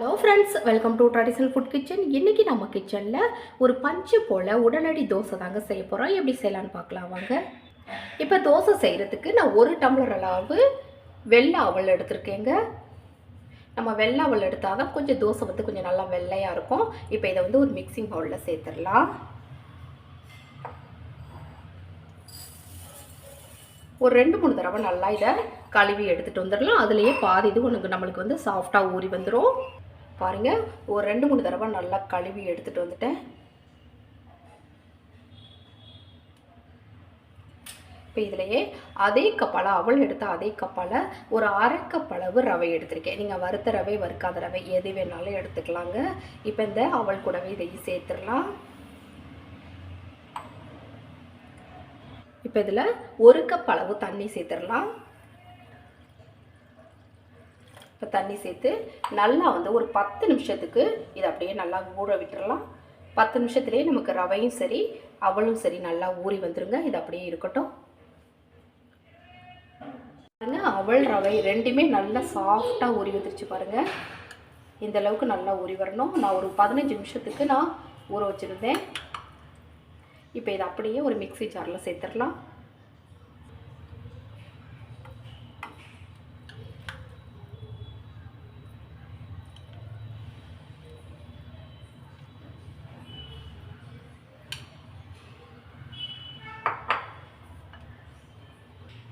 Hello friends welcome to traditional food kitchen இன்றைக்கி நம்ம கிச்சனில் ஒரு பஞ்சு போல் உடனடி தோசை தாங்க செய்ய போகிறோம் எப்படி செய்யலான்னு பார்க்கலாம் வாங்க. இப்போ தோசை செய்கிறதுக்கு நான் ஒரு டம்ளர் அளவு வெள்ளை அவல் எடுத்திருக்கேங்க. நம்ம வெள்ளை அவல் எடுத்தால் தான் கொஞ்சம் தோசை வந்து கொஞ்சம் நல்லா வெள்ளையாக இருக்கும். இப்போ இதை வந்து ஒரு மிக்சிங் பவுலில் சேர்த்துடலாம். ஒரு ரெண்டு மூணு தடவை நல்லா இதை கழுவி எடுத்துகிட்டு வந்துடலாம். அதுலேயே பாதி இது உனக்கு நம்மளுக்கு வந்து சாஃப்டாக ஊறி வந்துடும் பாருங்கள் ஒரு ரெண்டு மூணு தடவை நல்லா கழுவி எடுத்துகிட்டு வந்துட்டேன். இப்போ இதிலையே அதே கப்பால் அவள் எடுத்த அதே கப்பால் ஒரு அரை ரவை எடுத்திருக்கேன். நீங்கள் வறுத்த ரவை வறுக்காத ரவை எது வேணாலும் எடுத்துக்கலாங்க. இப்போ இந்த அவள் கூடவே இதையும் சேர்த்துடலாம். இப்போ இதில் ஒரு கப் அளவு தண்ணி சேர்த்துடலாம். இப்போ தண்ணி சேர்த்து நல்லா வந்து ஒரு பத்து நிமிஷத்துக்கு இதை அப்படியே நல்லா ஊற விட்டுறலாம். பத்து நிமிஷத்துலேயே நமக்கு ரவையும் சரி அவளும் சரி நல்லா ஊறி வந்துருங்க. இது அப்படியே இருக்கட்டும். பாருங்க அவள் ரவை ரெண்டுமே நல்லா சாஃப்டாக ஊறி வந்துருச்சு பாருங்கள் இந்த அளவுக்கு நல்லா ஊறி வரணும். நான் ஒரு பதினஞ்சு நிமிஷத்துக்கு நான் ஊற வச்சுருந்தேன். இப்போ இதை அப்படியே ஒரு மிக்ஸி ஜாரில் சேர்த்துடலாம்.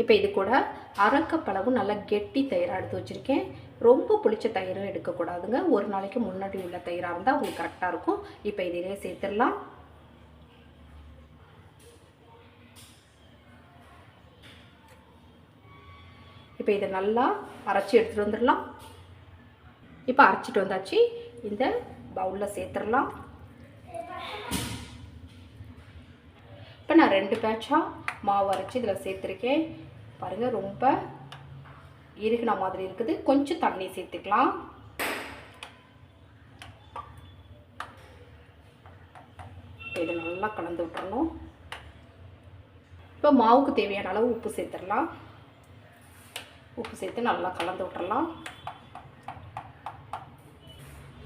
இப்போ இது கூட அரக்கப்பளவு நல்லா கெட்டி தயிராக எடுத்து வச்சுருக்கேன். ரொம்ப புளிச்ச தயிரும் எடுக்கக்கூடாதுங்க ஒரு நாளைக்கு முன்னாடி உள்ள தயிராக இருந்தால் உங்களுக்கு கரெக்டாக இருக்கும். இப்போ இதிலே சேர்த்துடலாம். இப்போ இதை நல்லா அரைச்சி எடுத்துகிட்டு வந்துடலாம். இப்போ அரைச்சிட்டு வந்தாச்சு. இந்த பவுலில் சேர்த்துடலாம். இப்போ நான் ரெண்டு பேட்சாக மாவு அரைச்சி இதில் சேர்த்துருக்கேன். பாருங்கள் ரொம்ப இருகின மாதிரி இருக்குது. கொஞ்சம் தண்ணி சேர்த்துக்கலாம். இதை நல்லா கலந்து விட்டுறணும். இப்போ மாவுக்கு தேவையான அளவு உப்பு சேர்த்துடலாம். உப்பு சேர்த்து நல்லா கலந்து விட்டுறலாம்.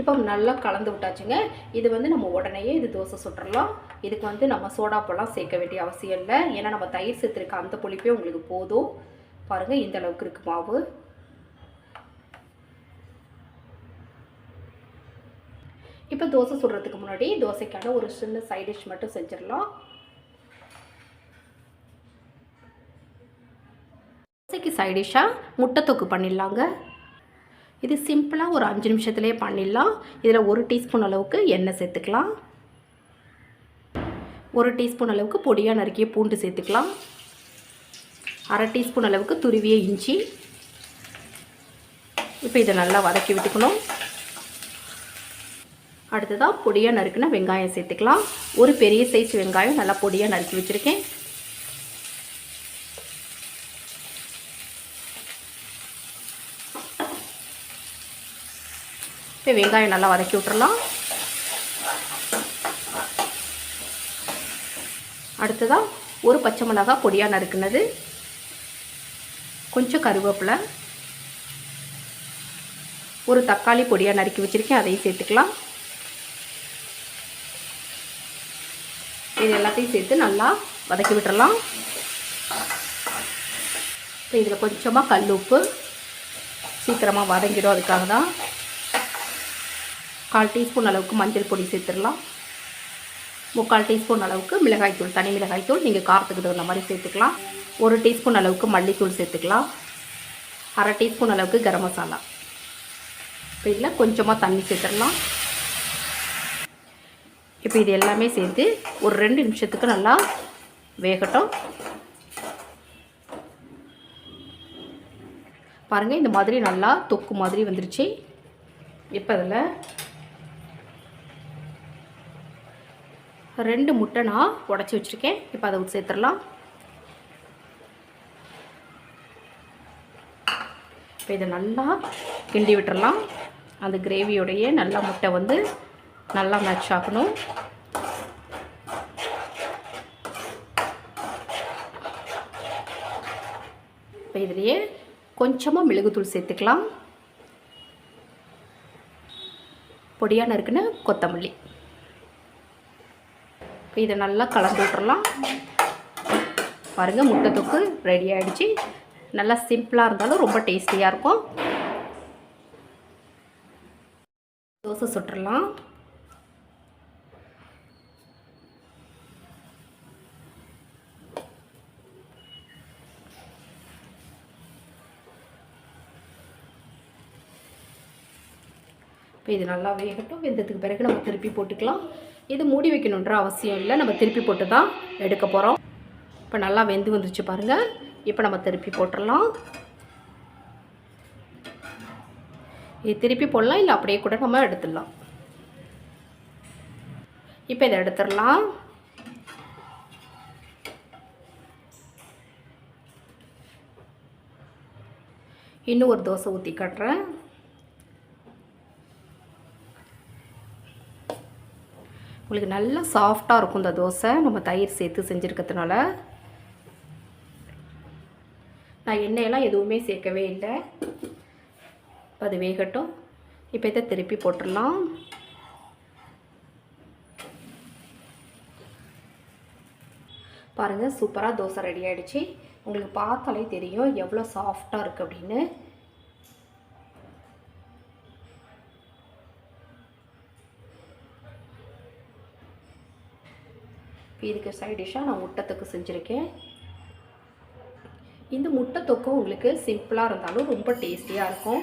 இப்போ நல்லா கலந்து விட்டாச்சுங்க. இது வந்து நம்ம உடனேயே இது தோசை சுட்டுறலாம். இதுக்கு வந்து நம்ம சோடாப்பெல்லாம் சேர்க்க வேண்டிய அவசியம் இல்லை. ஏன்னா நம்ம தயிர் சேர்த்துருக்க அந்த புளிப்பே உங்களுக்கு போதும். பாருங்கள் இந்த அளவுக்கு இருக்குது மாவு. இப்போ தோசை சுடுறதுக்கு முன்னாடி தோசைக்கான ஒரு சின்ன சைட் டிஷ் மட்டும் செஞ்சிடலாம். தோசைக்கு சைட் டிஷ்ஷாக முட்டை தொக்கு பண்ணிடலாங்க. இது சிம்பிளாக ஒரு அஞ்சு நிமிஷத்துலேயே பண்ணிடலாம். இதில் ஒரு டீஸ்பூன் அளவுக்கு எண்ணெய் சேர்த்துக்கலாம். ஒரு டீஸ்பூன் அளவுக்கு பொடியாக நறுக்கிய பூண்டு சேர்த்துக்கலாம். அரை டீஸ்பூன் அளவுக்கு துருவிய இஞ்சி. இப்போ இதை நல்லா வதக்கி விட்டுக்கணும். அடுத்ததாக பொடியாக நறுக்குன வெங்காயம் சேர்த்துக்கலாம். ஒரு பெரிய சைஸ் வெங்காயம் நல்லா பொடியாக நறுக்கி வச்சுருக்கேன். இப்போ வெங்காயம் நல்லா வதக்கி விட்டுறலாம். அடுத்ததாக ஒரு பச்சை மிளகா பொடியாக நறுக்குனது. கொஞ்சம் கருவேப்பிலை. ஒரு தக்காளி பொடியாக நறுக்கி வச்சுருக்கேன் அதையும் சேர்த்துக்கலாம். இது எல்லாத்தையும் சேர்த்து நல்லா வதக்கி விட்டுறலாம். இப்போ இதில் கொஞ்சமாக கல் உப்பு சீக்கிரமாக வதங்கிடும் அதுக்காக தான் கால் டீஸ்பூன் அளவுக்கு மஞ்சள் பொடி சேர்த்துடலாம். முக்கால் டீஸ்பூன் அளவுக்கு மிளகாய்த்தூள் தனி மிளகாய்த்தூள் நீங்கள் காரத்துக்கு தகுந்த மாதிரி சேர்த்துக்கலாம். ஒரு டீஸ்பூன் அளவுக்கு மல்லித்தூள் சேர்த்துக்கலாம். அரை டீஸ்பூன் அளவுக்கு கரம் மசாலா. இப்போ இதில் கொஞ்சமாக தண்ணி சேர்த்துடலாம். இப்போ இது எல்லாமே சேர்த்து ஒரு ரெண்டு நிமிஷத்துக்கு நல்லா வேகட்டும். பாருங்கள் இந்த மாதிரி நல்லா தொக்கு மாதிரி வந்துருச்சு. இப்போ அதில் ரெண்டு முட்டை நான் உடச்சி வச்சுருக்கேன். இப்போ அதை சேர்த்துடலாம். இப்போ இதை நல்லா கிண்டி விட்டுறலாம். அந்த கிரேவியோடைய நல்லா முட்டை வந்து நல்லா மேட்ச் ஆகணும். இப்போ இதுலேயே கொஞ்சமாக மிளகுத்தூள் சேர்த்துக்கலாம். பொடியாக நறுக்குன கொத்தமல்லி. இப்போ இதை நல்லா கலந்து விட்டுறலாம். பாருங்கள் முட்டை தொக்கு ரெடி ஆகிடுச்சு நல்லா சிம்பிளாக இருந்தாலும் ரொம்ப டேஸ்டியாக இருக்கும். தோசை சுட்டுறலாம். இப்போ இது நல்லா வேகட்டும். வெந்ததுக்கு பிறகு நம்ம திருப்பி போட்டுக்கலாம். இது மூடி வைக்கணுன்ற அவசியம் இல்லை. நம்ம திருப்பி போட்டு தான் எடுக்க போகிறோம் இப்போ நல்லா வெந்து வந்துருச்சு பாருங்கள் இப்போ நம்ம திருப்பி போட்டுடலாம். இது திருப்பி போடலாம் இல்லை அப்படியே கூட நம்ம எடுத்துடலாம். இப்போ இதை எடுத்துடலாம். இன்னும் ஒரு தோசை ஊற்றி கட்டுறேன். உங்களுக்கு நல்லா சாஃப்டாக இருக்கும் இந்த தோசை. நம்ம தயிர் சேர்த்து செஞ்சுருக்கிறதுனால. நான் எண்ணெயெல்லாம் எதுவுமே சேர்க்கவே இல்லை. அது வேகட்டும். இப்போ இதை திருப்பி போட்டுடலாம். பாருங்கள் சூப்பராக தோசை ரெடி ஆகிடுச்சு உங்களுக்கு பார்த்தாலே தெரியும் எவ்வளோ சாஃப்டாக இருக்குது அப்படின்னு. இதுக்கு சைட் டிஷ்ஷாக நான் முட்டை தொக்கு செஞ்சுருக்கேன். இந்த முட்டை தொக்கும் உங்களுக்கு சிம்பிளாக இருந்தாலும் ரொம்ப டேஸ்டியாக இருக்கும்.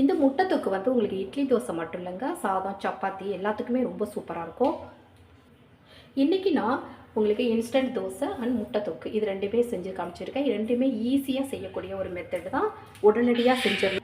இந்த முட்டை தொக்கு வந்து உங்களுக்கு இட்லி தோசை மட்டும் இல்லைங்க சாதம் சப்பாத்தி எல்லாத்துக்குமே ரொம்ப சூப்பராக இருக்கும். இன்றைக்கி நான் உங்களுக்கு இன்ஸ்டன்ட் தோசை அண்ட் முட்டை தொக்கு இது ரெண்டுமே செஞ்சு காமிச்சிருக்கேன். ரெண்டுமே ஈஸியாக செய்யக்கூடிய ஒரு மெத்தடு தான். உடனடியாக செஞ்சிடலாம்